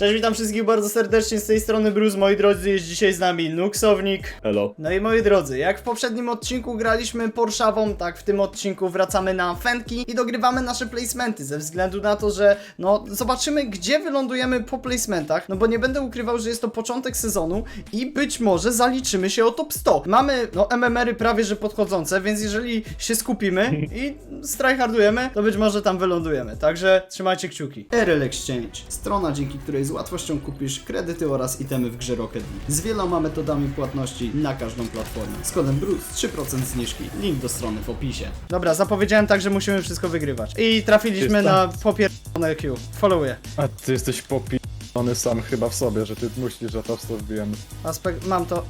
Cześć, witam wszystkich bardzo serdecznie z tej strony Bruce, moi drodzy, jest dzisiaj z nami Nuksownik. Hello. No i moi drodzy, jak w poprzednim odcinku graliśmy Porszawą, tak w tym odcinku wracamy na Fenki i dogrywamy nasze placementy, ze względu na to, że no zobaczymy gdzie wylądujemy po placementach, no bo nie będę ukrywał, że jest to początek sezonu i być może zaliczymy się o top 100. Mamy no MMR-y prawie że podchodzące, więc jeżeli się skupimy i strajhardujemy, to być może tam wylądujemy, także trzymajcie kciuki. RL Exchange, strona dzięki której z łatwością kupisz kredyty oraz itemy w grze Rocket League. Z wieloma metodami płatności na każdą platformę. Z kodem BRUCE 3% zniżki. Link do strony w opisie. Dobra, zapowiedziałem tak, że musimy wszystko wygrywać. I trafiliśmy Jest na popierdolone Q. Followuję. A ty jesteś popijany sam chyba w sobie, że ty myślisz, że to w to wbijemy. Aspekt, mam to.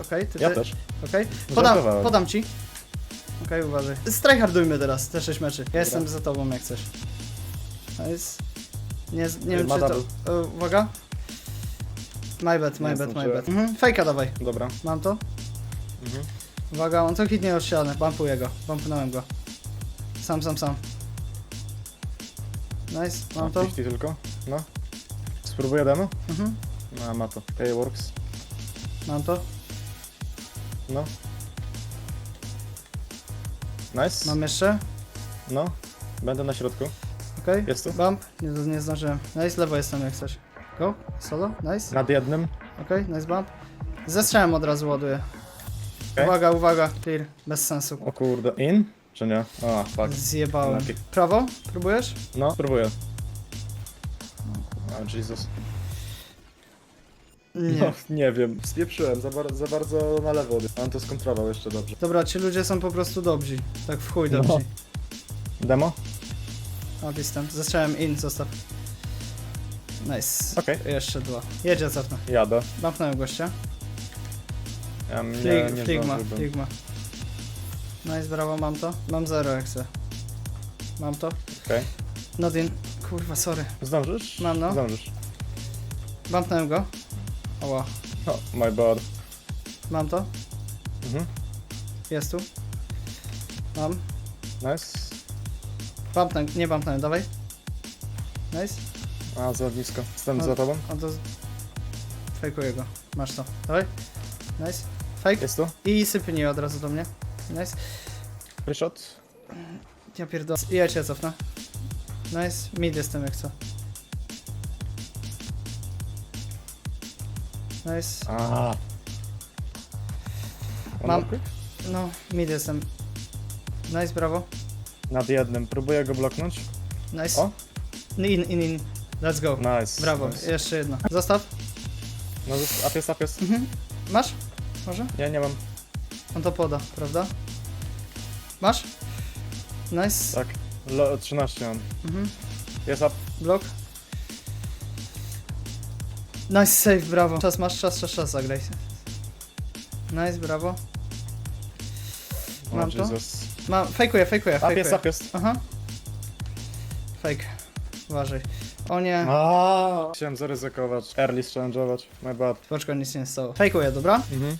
Okej, ty Ja ty- też. Okej, podam, Żartowałem. podam ci. Okej, uważaj. Strajhardujmy teraz, te 6 meczy. Ja jestem za tobą jak chcesz. Nice. Nie, nie Ej, wiem ma czy to... double. E, uwaga. My bad, my Nie bad, my zdążyłem. bad. Mhm. Fejka dawaj. Dobra. Mam to. Mhm. Uwaga, on to hitnie ściany. Bumpuję go. Bumpnąłem go. Sam, sam, sam. Nice, mam to. 50 tylko? No. Spróbuję demo? Mhm. No, ma to. Okay, works. Mam to. No. Nice. Mam jeszcze. No. Będę na środku. Okej. Jest tu? Bump. Nie, nie zdążyłem. Nice, lewo jestem jak coś. Go. Solo. Nice. Nad jednym. Okej, nice bump. Ze strzałem od razu ładuję. Okej. Uwaga, uwaga, clear. Bez sensu. O kurde. In? Czy nie? A, fuck. Zjebałem. Lepiej. Prawo? Próbujesz? No, spróbuję. A, Jesus. Nie. No, nie wiem. Spieprzyłem. Za, bar za bardzo na lewo. On to skontrował jeszcze dobrze. Dobra, ci ludzie są po prostu dobrzy. Tak w chuj No. dobrzy. Demo? A, distant. In, zostaw. Nice. Okej. Jeszcze dwa. Jedzie cofnę. Jadę. Bumpnąłem gościa. Ja nie, Flig nie fligma, zdążyłbym. fligma. Nice, brawo, mam to. Mam zero jak chcę. Mam to. Okej. Nodin. Kurwa, sorry. Zdążysz? Mam, no. Zdążysz. Bumpnąłem go. Oła. O, my bad. Mam to. Mhm. Jest tu. Mam. Nice. Bumpnę, nie bumpnąłem, dawaj. Nice. A, za blisko. Jestem za tobą. On to... Fejkuję go. Masz to. Dawaj. Nice. Fake. Jest tu. I sypnij od razu do mnie. Nice. Free shot. Ja pierdolę. I ja cię cofnę. Nice. Mid jestem jak co. Nice. A. Mam- No, mid jestem. Nice, brawo. Nad jednym. Próbuję go bloknąć. Nice. O. In, in, in. Let's go. Nice. Brawo. Nice. Jeszcze jedno. Zostaw. No, up jest. Mhm. Masz? Może? Nie, nie mam. On to poda, prawda? Masz? Nice. Tak. Lo 13 mam. Mhm. Jest up. Blok. Nice save, brawo. Czas masz, czas, czas, czas, zagraj. Nice, brawo. Mam to? Jesus. Mam, fejkuję, fejkuję, fejkuję. up jest. Aha. Fake. Uważaj. O nie. A. Chciałem zaryzykować. Early challenge'ować. My bad. Poczekaj, nic się nie stało. Fejkuję, dobra? Mhm.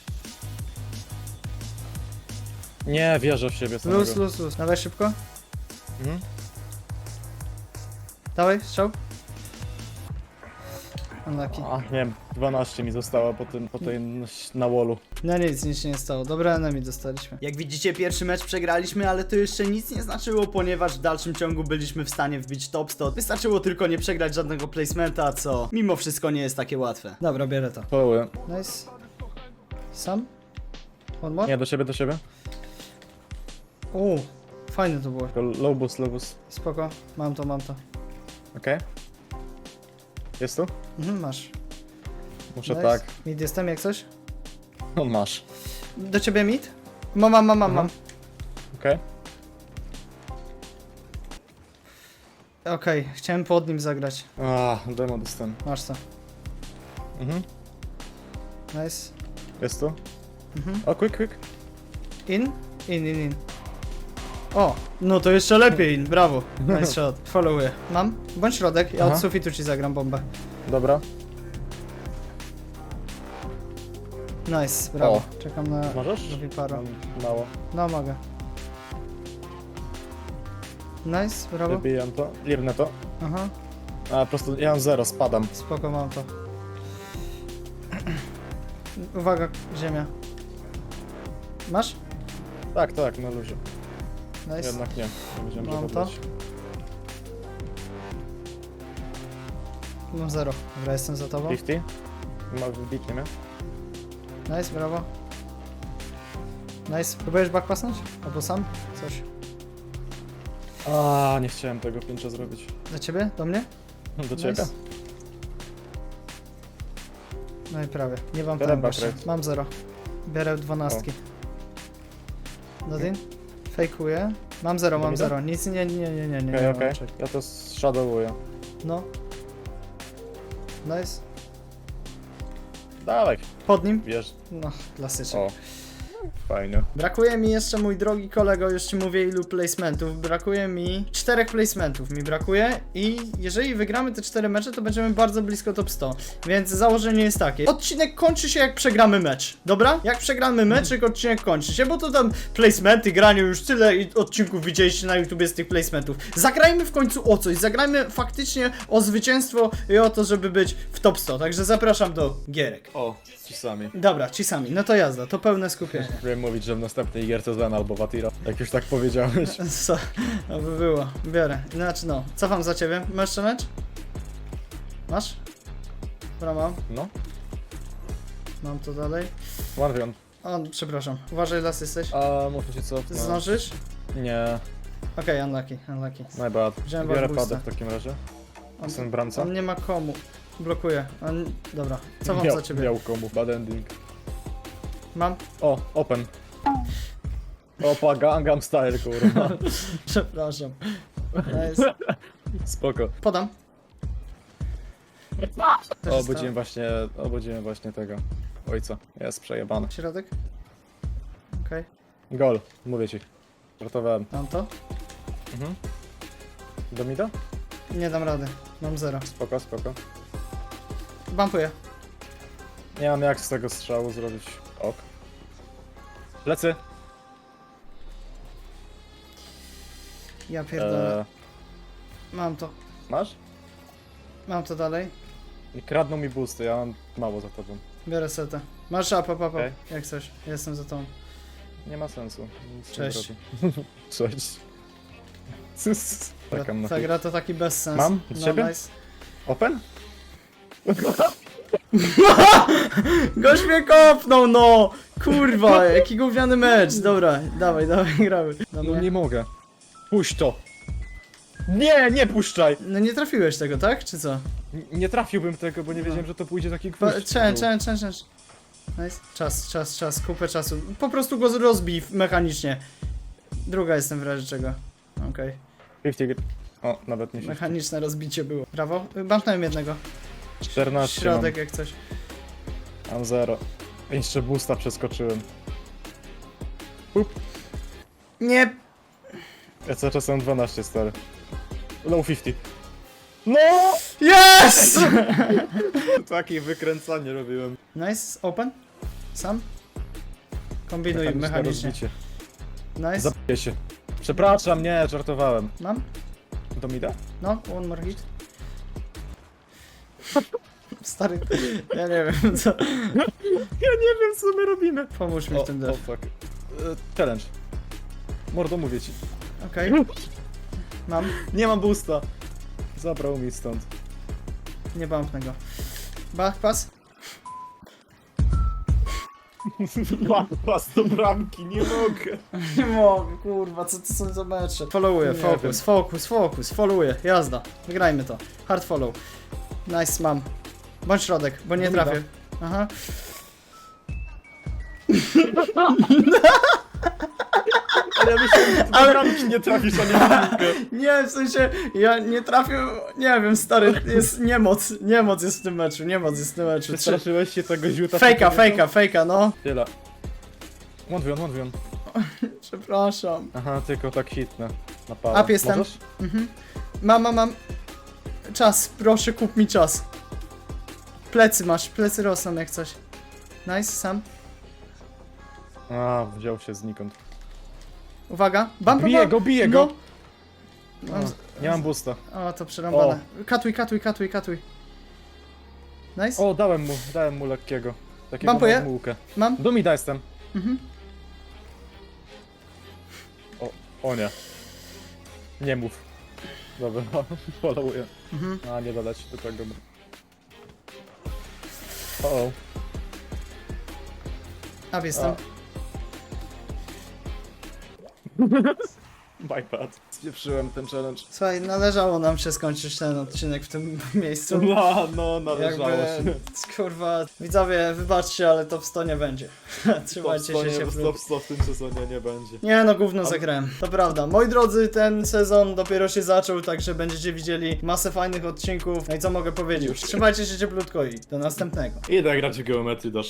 Nie, wierzę w siebie samego. Luz, luz, luz. Dawaj szybko. Mhm. Dawaj, strzał. Unlucky. A, nie wiem. 12 mi zostało po tym, po tej na wallu. No nic, nic się nie stało. Dobra enemy dostaliśmy. Jak widzicie, pierwszy mecz przegraliśmy, ale to jeszcze nic nie znaczyło, ponieważ w dalszym ciągu byliśmy w stanie wbić top 100. Wystarczyło tylko nie przegrać żadnego placementa, co mimo wszystko nie jest takie łatwe. Dobra, bierę to. Followuję. Nice. Sam? One more? Nie, do siebie, do siebie. O, fajne to było. Tylko low boost. Spoko. Mam to, mam to. Okej. Jest tu? Mhm, masz. Muszę Nice. tak. Mid jestem, jak coś? No masz. Do ciebie mid? Mam, mam, mam, mam. mam. Okej. Okej, chciałem pod nim zagrać. A, demo dostałem. Masz to. Mhm. Nice. Jest tu? Mhm. O, quick, quick. In? In, in, in. O, no to jeszcze lepiej brawo. Nice shot. Followuję. Mam? Bądź środek, ja Aha. od sufitu ci zagram bombę. Dobra. Nice, brawo. O. Czekam na Możesz? Mam mało. No mogę. Nice, brawo. Wybijam to. Lirbnę to. Aha. A po prostu ja mam zero, spadam. Spoko, mam to. Uwaga, ziemia. Masz? Tak, tak, na luzie. Nice. Jednak nie. Nie że Mam to być. Mam zero. Dobra, jestem za tobą. 50? Ma wybitnie mnie. Nice, brawo. Nice. Próbujesz backpassnąć? Albo sam? Coś. A, nie chciałem tego pięcia zrobić. Do ciebie? Do mnie? Do ciebie? Nice. No i prawie. Nie mam Biorę tam właśnie. backlight. Mam zero. Biorę dwanastki. Dodin? Fejkuję. Mam zero, mam zero. Nic nie, nie, nie, nie, nie. nie Okej, okej. Ja to shadowuję. No. Nice. Dawaj, Pod nim? wiesz. No, klasycznie. O. Fajnie. Brakuje mi jeszcze, mój drogi kolego, już ci mówię ilu placementów. Brakuje mi czterech placementów mi brakuje i jeżeli wygramy te cztery mecze, to będziemy bardzo blisko top 100. Więc założenie jest takie. Odcinek kończy się jak przegramy mecz. Dobra? Jak przegramy meczyk, odcinek kończy się, bo to tam placementy, graniu już tyle i odcinków widzieliście na YouTubie z tych placementów. Zagrajmy w końcu o coś, zagrajmy faktycznie o zwycięstwo i o to, żeby być w top 100. Także zapraszam do gierek. O, ci sami. Dobra, ci sami, no to jazda, to pełne skupienie. Wiem mówić, że w następnej gierce Zen albo Vatira. Jak już tak powiedziałeś. Co? No by było. Biorę. Znaczy no, cofam za ciebie. Masz challenge? Masz? Dobra, mam. No, Mam to dalej. one on. O, przepraszam. Uważaj, las jesteś. A muszę cię co? Zdążysz? Nie, Okej, unlucky, unlucky. my bad. Wziąłem Biorę padę w takim razie. On, Jestem bramca. on nie ma komu. Blokuje. On... Dobra, cofam za ciebie. Miał komu, bad ending. Mam. O, open. Opa, Gangnam Style, kurwa. Przepraszam. Nice. Spoko. Podam. Też jest obudziłem właśnie, obudziłem właśnie tego ojca. Jest przejebany. Środek. Okej, Gol, mówię ci. Żartowałem. mam to. Mhm. Do mida? Nie dam rady. Mam zero. Spoko, spoko. Bumpuję. Nie mam jak z tego strzału zrobić. Ok. Lecy. Ja pierdolę. Eee, Mam to. masz? Mam to dalej. I kradną mi boosty, ja mam mało za tobą. Biorę setę. Masz apa, Okej. jak coś. Jestem za tą. Nie ma sensu. Nic nie Cześć. zrobię. Cześć. Czekam na Ta gra to taki bezsens. Mam? Od No ciebie? nice. Open? Gość mnie kopnął, no! Kurwa, jaki gówniany mecz. Dobra, dawaj, dawaj, gramy. No Dobra. nie mogę. Puść to. Nie, nie puszczaj! No nie trafiłeś tego, tak? Czy co? N- Nie trafiłbym tego, bo nie wiedziałem, że to pójdzie taki Pa- gwóźdź. Czę, czę, czę, czę. Nice. Czas, czas, czas, kupę czasu. Po prostu go rozbij mechanicznie. Druga jestem w razie czego. Okej. 50 gr- O, nawet nie się. Mechaniczne rozbicie było. Brawo. Bampnąłem jednego. 14 Środek jak coś. mam. Mam 0. Jeszcze boosta przeskoczyłem. Nie! Ja cały czas mam 12 stary. Low 50. No! Yes! Takie wykręcanie robiłem. Nice, open. Sam. Kombinuj mechanicznie. rozbicie. Nice. Zabiję się. Przepraszam, nie, żartowałem. Mam? Do mida? No, one more hit. Stary, ja nie wiem co. Ja nie wiem, co my robimy. Pomóż mi w tym def. fuck. E, challenge. Mordo, mówię ci. Okej. Mam, Nie mam boosta. Zabrał mi stąd. nie bumpnę go. Backpass. Pas do bramki, nie mogę. Nie mogę, kurwa, co to są za mecze? Followuję, Nie focus, wiem. focus, focus, followuję, jazda. Wygrajmy to. Hard follow. Nice, mam. Bądź środek, bo nie Dobra. trafię. Aha. Ale ja myślałem, że ty Ale- bramki nie trafisz, a nie bramkę. Nie, w sensie, ja nie trafię, nie wiem, stary, jest niemoc, niemoc jest w tym meczu, niemoc jest w tym meczu. Trze- Przestraszyłeś się tego ziuta? Fejka, fejka, fejka, no. Tyle. Łądwion, łądwion. Przepraszam. Aha, tylko tak hitnę. Na. Up jestem. Możesz? Mhm. Mam, mam, mam. Czas, proszę kup mi czas. Plecy masz, plecy rosną jak coś. Nice, sam. A, wziął się znikąd. Uwaga. Bam, bam, Bije bam. go, bije No. go! Mam, Nie mam boosta. O, to przerąbane. Katuj, katuj, katuj, katuj. Nice. O, dałem mu, dałem mu lekkiego. Takiego Bampuję? na mułkę. Mam. Dumida jestem. Mhm. O, o nie. Nie mów. Dobra, followuję. Mhm. A, nie dodać do tego. O, o. A, jestem. My bad. Spieprzyłem ten challenge. Słuchaj, należało nam się skończyć ten odcinek w tym miejscu. No, no, należało Jakby, się. kurwa, widzowie, wybaczcie, ale top 100 nie będzie. Trzymajcie się ciepło. Stop, stop, w tym sezonie nie będzie. Nie no, gówno zagrałem. To prawda. Moi drodzy, ten sezon dopiero się zaczął, także będziecie widzieli masę fajnych odcinków. No i co mogę powiedzieć? Trzymajcie się cieplutko i do następnego. Idę grać w geometrii dasz.